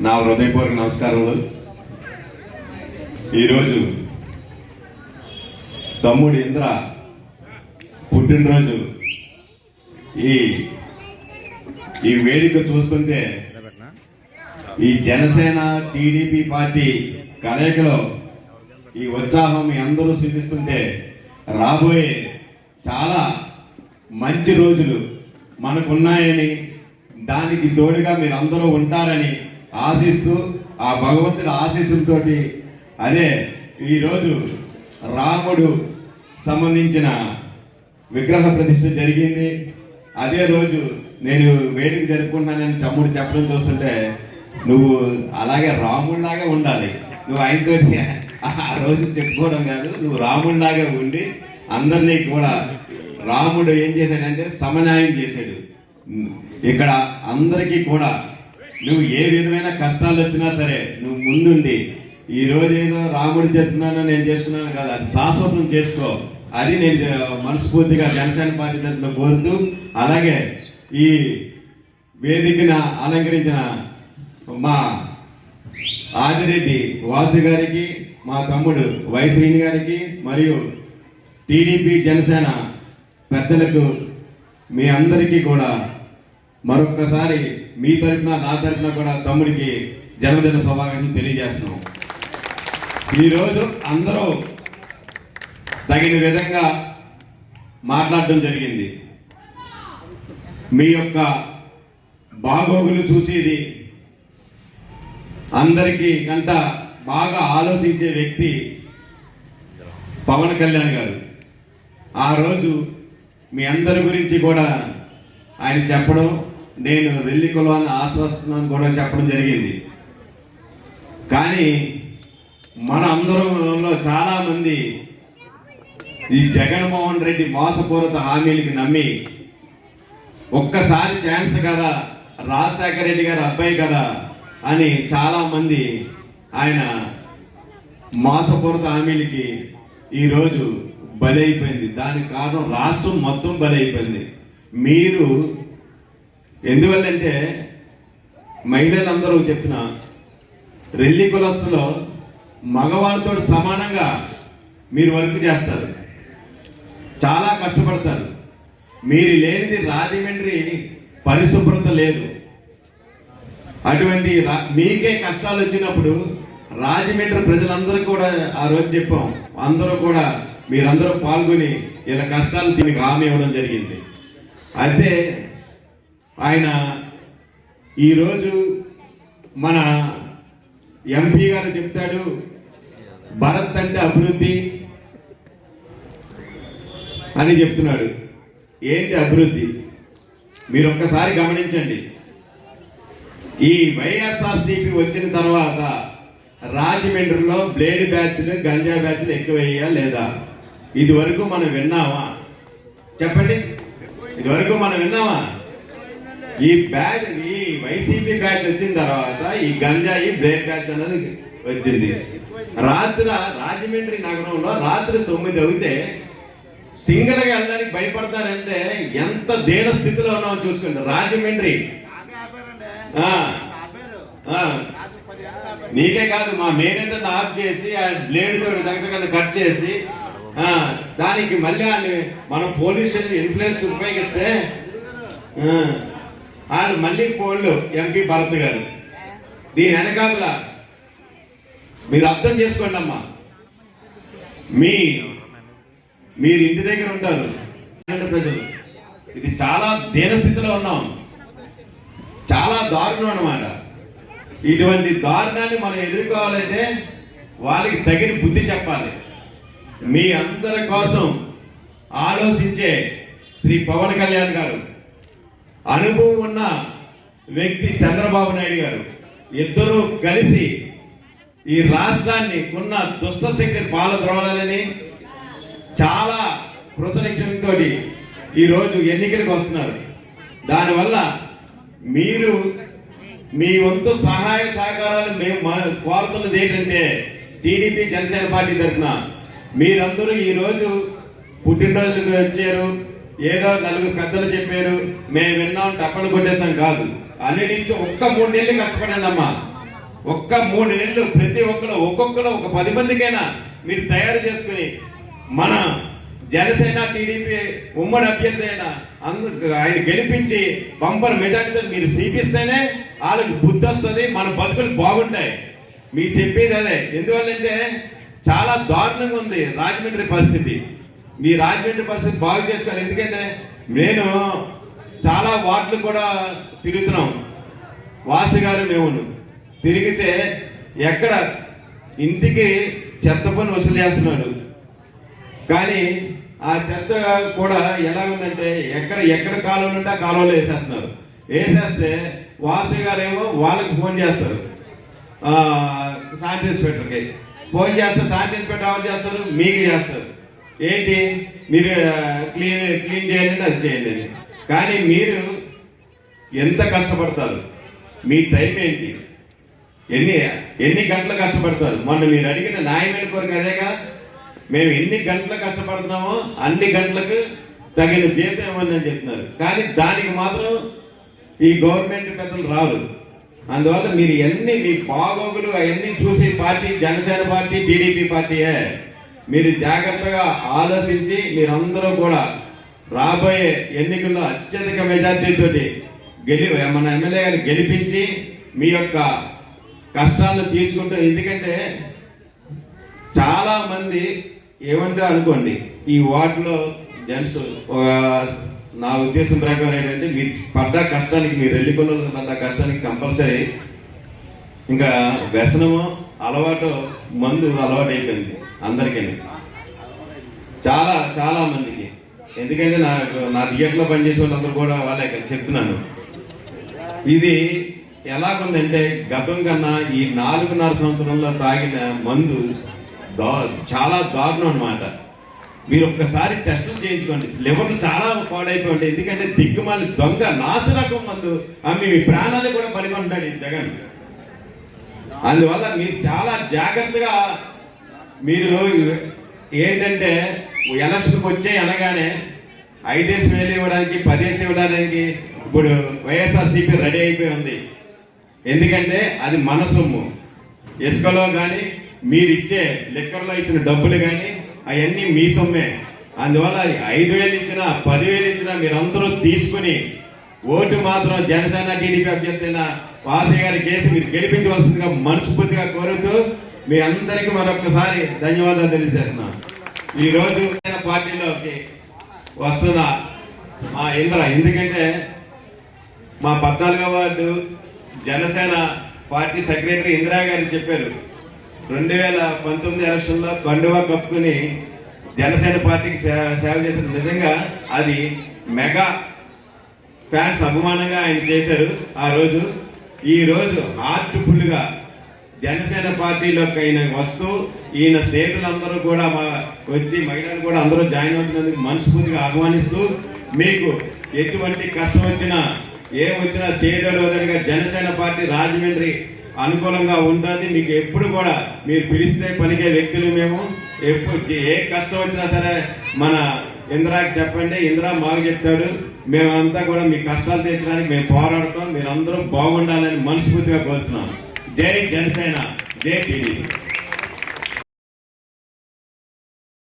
నా హృదయపూర్వక నమస్కారములు. ఈరోజు తమ్ముడు ఇంద్ర పుట్టినరోజు. ఈ ఈ వేదిక చూస్తుంటే ఈ జనసేన టీడీపీ పార్టీ కలయికలో ఈ ఉత్సాహం అందరూ చూపిస్తుంటే రాబోయే చాలా మంచి రోజులు మనకున్నాయని దానికి తోడుగా మీరు అందరూ ఉంటారని ఆశిస్తూ ఆ భగవంతుడి ఆశీస్సులతో అదే ఈరోజు రాముడు సంబంధించిన విగ్రహ ప్రతిష్ఠ జరిగింది. అదే రోజు నేను వేడుక జరుపుకున్నానని తమ్ముడు చెప్పడం చూస్తుంటే నువ్వు అలాగే రాముడిలాగే ఉండాలి. నువ్వు ఆయనతో ఆ రోజు చెప్పుకోవడం కాదు నువ్వు రాముడిలాగే ఉండి అందరినీ కూడా రాముడు ఏం చేశాడంటే సమన్యాయం చేశాడు. ఇక్కడ అందరికీ కూడా నువ్వు ఏ విధమైన కష్టాలు వచ్చినా సరే నువ్వు ముందుండి ఈ రోజు ఏదో రాముడు చెప్తున్నాను నేను చేసుకున్నాను కదా అది శాశ్వతం చేసుకో. అది నేను మనస్ఫూర్తిగా జనసేన పార్టీ తరఫున కోరుతూ అలాగే ఈ వేదికను అలంకరించిన మా ఆదిరెడ్డి వాసు గారికి మా తమ్ముడు వైశ్రీని గారికి మరియు టీడీపీ జనసేన పెద్దలకు మీ అందరికీ కూడా మరొక్కసారి మీ తరఫున నా తరఫున కూడా తమ్ముడికి జన్మదిన శుభాకాంక్షలు తెలియజేస్తున్నాం. ఈరోజు అందరూ తగిన విధంగా మాట్లాడడం జరిగింది. మీ యొక్క బాగోగులు చూసేది అందరికీ కంట బాగా ఆలోచించే వ్యక్తి పవన్ కళ్యాణ్ గారు. ఆ రోజు మీ అందరి గురించి కూడా ఆయన చెప్పడం నేను రెల్లి కులాన్ని ఆశ్వస్తున్నాను కూడా చెప్పడం జరిగింది. కానీ మన అందరంలో చాలామంది ఈ జగన్మోహన్ రెడ్డి మోసపూరిత హామీలకి నమ్మి ఒక్కసారి ఛాన్స్ కదా రాజశేఖర రెడ్డి గారు అబ్బాయి కదా అని చాలామంది ఆయన మోసపూరిత హామీలకి ఈరోజు బలైపోయింది. దానికి కారణం రాష్ట్రం మొత్తం బలైపోయింది. మీరు ఎందువల్లంటే మహిళలందరూ చెప్పిన రెల్లి కులస్తులో మగవారితో సమానంగా మీరు వర్క్ చేస్తారు. చాలా కష్టపడతారు. మీరు లేనిది రాజమండ్రి పరిశుభ్రత లేదు. అటువంటి రా- మీకే కష్టాలు వచ్చినప్పుడు రాజమండ్రి ప్రజలందరూ కూడా ఆ రోజు చెప్పాం. అందరూ కూడా మీరందరూ పాల్గొని ఇలా కష్టాలు దీనికి హామీ ఇవ్వడం జరిగింది. అయితే ఆయన ఈరోజు మన ఎంపీ గారు చెప్తాడు భరత్ అంటే అభివృద్ధి అని చెప్తున్నాడు. ఏంటి అభివృద్ధి? మీరు ఒక్కసారి గమనించండి. ఈ వైఎస్ఆర్సీపీ వచ్చిన తర్వాత రాజమండ్రిలో బ్లేడ్ బ్యాచ్లు గంజా బ్యాచ్లు ఎక్కువయ్యా లేదా? ఇది వరకు మనం విన్నామా? చెప్పండి. ఇది వరకు మనం విన్నామా? ఈ బ్యాచ్ ఈ వైసీపీ బ్యాచ్ వచ్చిన తర్వాత ఈ గంజాయి బ్రేక్ బ్యాచ్ అనేది వచ్చింది. రాత్రి రాజమండ్రి నగరంలో రాత్రి తొమ్మిది అవుతే సింగల్గా వెళ్ళడానికి భయపడతారంటే ఎంత దీన స్థితిలో ఉన్నామో చూసుకోండి. రాజమండ్రి. నీకే కాదు మా మేనేజర్ ఆఫ్ చేసి ఆ బ్లేడ్ తోటి దగ్గర కట్ చేసి దానికి మళ్ళీ మనం పోలీస్ స్టేషన్ ఇన్ఫ్లుయెన్స్ ఉపయోగిస్తే వాళ్ళు మళ్ళీ ఫోన్లు ఎంపీ భరత్ గారు. దీని వెనకాల మీరు అర్థం చేసుకోండి అమ్మా. మీ మీరు ఇంటి దగ్గర ఉంటారు. ప్రజలు? ఇది చాలా దీనస్థితిలో ఉన్నాం. చాలా దారుణం అన్నమాట. ఇటువంటి దారుణాన్ని మనం ఎదుర్కోవాలంటే వాళ్ళకి తగిన బుద్ధి చెప్పాలి. మీ అందరి కోసం ఆలోచించే శ్రీ పవన్ కళ్యాణ్ గారు. అనుభవం ఉన్న వ్యక్తి చంద్రబాబు నాయుడు గారు ఇద్దరూ కలిసి ఈ రాష్ట్రాన్ని ఉన్న దుష్ట శక్తిని పాలద్రోలాలని చాలా కృతనిక్షణంతో ఈరోజు ఎన్నికలకు వస్తున్నారు. దానివల్ల మీరు మీ వంతు సహాయ సహకారాలు మేము కోరుతున్నది ఏంటంటే టీడీపీ జనసేన పార్టీ తరఫున మీరందరూ ఈరోజు పుట్టినరోజులకు వచ్చారు. ఏదో నలుగురు పెద్దలు చెప్పారు మేము విన్నాం టప్పలు కొట్టేసాం కాదు. అన్ని నుంచి ఒక్క మూడు నెలలు కష్టపడండి అమ్మా. ఒక్క మూడు నెలలు ప్రతి ఒక్కరు ఒక్కొక్కరు ఒక పది మందికైనా మీరు తయారు చేసుకుని మన జనసేన టీడీపీ ఉమ్మడి అభ్యర్థి అయిన అందు ఆయన గెలిపించి బంపర్ మెజార్టీతో మీరు సీపిస్తేనే వాళ్ళకి బుద్ధి వస్తుంది మన బతుకులు బాగుంటాయి. మీరు చెప్పేది అదే. ఎందువల్లంటే చాలా దారుణంగా ఉంది రాజమండ్రి పరిస్థితి. మీ రాజమండ్రి పరిస్థితి బాగు చేసుకోవాలి. ఎందుకంటే నేను చాలా వార్డులు కూడా తిరుగుతున్నాం. వాసు గారు మేము తిరిగితే ఎక్కడ ఇంటికి చెత్త పని వసూలు చేస్తున్నాడు కానీ ఆ చెత్త కూడా ఎలా ఉందంటే ఎక్కడ ఎక్కడ కాలువలు ఉంటే ఆ కాలువలో వేసేస్తున్నారు. వేసేస్తే వాసు గారేమో వాళ్ళకి ఫోన్ చేస్తారు. ఆ, శానిటైజ్ ఇన్స్పెక్టర్కి. ఫోన్ చేస్తే శానిటైజ్ ఇన్స్పెక్టర్ ఎవరు చేస్తారు? మీకు చేస్తారు. ఏంటి? మీరు క్లీన్ క్లీన్ చేయండి అది చేయండి కానీ మీరు ఎంత కష్టపడతారు? మీ టైం ఏంటి? ఎన్ని ఎన్ని గంటలు కష్టపడతారు? మొన్న మీరు అడిగిన న్యాయమైన కోరిక అదే కదా? మేము ఎన్ని గంటలు కష్టపడుతున్నామో అన్ని గంటలకు తగిన జీతం ఇవ్వండి అని చెప్తున్నారు. కానీ దానికి మాత్రం ఈ గవర్నమెంట్ పెద్దలు రారు. అందువల్ల మీరు ఎన్ని మీ బాగోగులు అవన్నీ చూసి పార్టీ జనసేన పార్టీ టీడీపీ పార్టీయే. మీరు జాగ్రత్తగా ఆలోచించి మీరందరూ కూడా రాబోయే ఎన్నికల్లో అత్యధిక మెజార్టీతోటి గెలి మన ఎమ్మెల్యే గారిని గెలిపించి మీ యొక్క కష్టాలను తీర్చుకుంటూ ఎందుకంటే చాలామంది ఏమంటే అనుకోండి ఈ వార్డులో జెంట్స్ ఒక నా ఉద్దేశం ప్రకారం ఏంటంటే మీరు పడ్డ కష్టానికి మీరు వెళ్ళికొన్న పడ్డ కష్టానికి కంపల్సరీ ఇంకా వ్యసనము అలవాటు మందు అలవాటు అయిపోయింది అందరికీ. చాలా చాలా మందికి. ఎందుకంటే నాకు నా థియేటర్లో పనిచేసే వాళ్ళందరూ కూడా వాళ్ళే చెప్తున్నాను. ఇది ఎలాగుందంటే గతం కన్నా ఈ నాలుగున్నర సంవత్సరంలో తాగిన మందు దా చాలా దారుణం అన్నమాట. మీరు ఒక్కసారి టెస్టులు చేయించుకోండి. లివర్లు చాలా పాడైపోయి ఉంటాయి ఎందుకంటే దిగ్గుమాలి దొంగ నాశరకం మందు అమ్మి మీ ప్రాణాలు కూడా పనికొంటాడు ఈ జగన్. అందువల్ల మీరు చాలా జాగ్రత్తగా మీరు ఏంటంటే ఎలక్షన్కి వచ్చే అనగానే ఐదేసి వేలు ఇవ్వడానికి పదేసి ఇవ్వడానికి ఇప్పుడు వైఎస్ఆర్సీపీ రెడీ అయిపోయి ఉంది. ఎందుకంటే అది మన సొమ్ము. ఇసుకలో కానీ మీరు ఇచ్చే లెక్కర్లో ఇచ్చిన డబ్బులు కానీ అవన్నీ మీ సొమ్మే. అందువల్ల ఐదు వేలు ఇచ్చినా పదివేలు ఇచ్చినా మీరందరూ తీసుకుని ఓటు మాత్రం జనసేన టీడీపీ అభ్యర్థి అయిన వాసయ్య గారి కేసు మీరు గెలిపించవలసిందిగా మనస్ఫూర్తిగా కోరుతూ మీ అందరికీ మరొకసారి ధన్యవాదాలు తెలియజేస్తున్నాను ఈ రోజు పార్టీలోకి వస్తున్న మా ఇంద్ర. ఎందుకంటే మా పద్నాలుగో ward Janasena party secretary Indira garu చెప్పారు రెండు వేల పంతొమ్మిది ఎలక్షన్లో బండువా కప్పుకుని జనసేన పార్టీకి సేవ చేసిన నిజంగా అది మెగా ఫ్యాన్స్ అభిమానంగా ఆయన చేశారు ఆ రోజు. ఈ రోజు హార్ట్ఫుల్గా జనసేన పార్టీలోకి ఆయన వస్తూ ఈయన స్నేహితులందరూ కూడా మా వచ్చి మహిళలు కూడా అందరూ జాయిన్ అవుతున్నందుకు మనస్ఫూర్తిగా ఆహ్వానిస్తూ మీకు ఎటువంటి కష్టం వచ్చినా ఏం వచ్చినా చేయదలవదనిగా జనసేన పార్టీ రాజమండ్రి అనుకూలంగా ఉంటుంది. మీకు ఎప్పుడు కూడా మీరు పిలిస్తే పనికే వ్యక్తులు మేము. ఎప్పుడు ఏ కష్టం వచ్చినా సరే మన ఇందిరాకి చెప్పండి. ఇందిరా మాకు చెప్తాడు. మేమంతా కూడా మీ కష్టాలు తీర్చడానికి మేము పోరాడతాం. మీరు అందరూ బాగుండాలని మనస్ఫూర్తిగా కోరుతున్నాం. జై జనసేన జై టీడీపీ